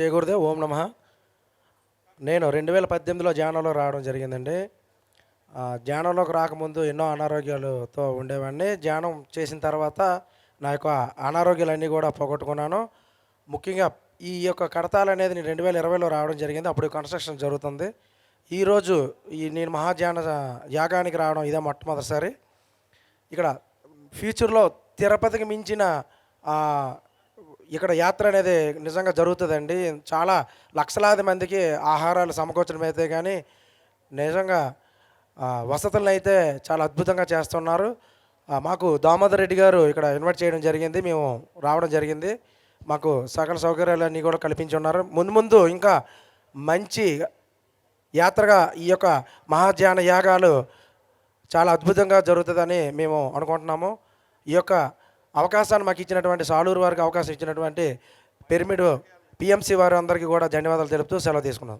చేయకూడదే. ఓం నమ. నేను రెండు వేల పద్దెనిమిదిలో ధ్యానంలో రావడం జరిగిందండి. ధ్యానంలోకి రాకముందు ఎన్నో అనారోగ్యాలతో ఉండేవాడిని. ధ్యానం చేసిన తర్వాత నా యొక్క అనారోగ్యాలన్నీ కూడా పోగొట్టుకున్నాను. ముఖ్యంగా ఈ యొక్క కడతాలు అనేది నేను రెండు వేల ఇరవైలో రావడం జరిగింది. అప్పుడు కన్స్ట్రక్షన్ జరుగుతుంది. ఈరోజు ఈ నేను మహాధ్యాన యాగానికి రావడం ఇదే మొట్టమొదటిసారి. ఇక్కడ ఫ్యూచర్లో తిరుపతికి మించిన ఇక్కడ యాత్ర అనేది నిజంగా జరుగుతుందండి. చాలా లక్షలాది మందికి ఆహారాలు సమకూర్చడం అయితే కానీ నిజంగా వసతులను అయితే చాలా అద్భుతంగా చేస్తున్నారు. మాకు దామోదర్ రెడ్డి గారు ఇక్కడ ఇన్వైట్ చేయడం జరిగింది. మేము రావడం జరిగింది. మాకు సకల సౌకర్యాలన్నీ కూడా కల్పించి ఉన్నారు ముందు ముందు ఇంకా మంచి యాత్రగా ఈ యొక్క మహాధ్యాన యాగాలు చాలా అద్భుతంగా జరుగుతుందని మేము అనుకుంటున్నాము. ఈ యొక్క అవకాశాన్ని మాకు ఇచ్చినటువంటి సాలూరు వారికి అవకాశం ఇచ్చినటువంటి పిరమిడ్ పిఎంసి వారు అందరికీ కూడా ధన్యవాదాలు తెలుపుతూ సెలవు తీసుకున్నాం.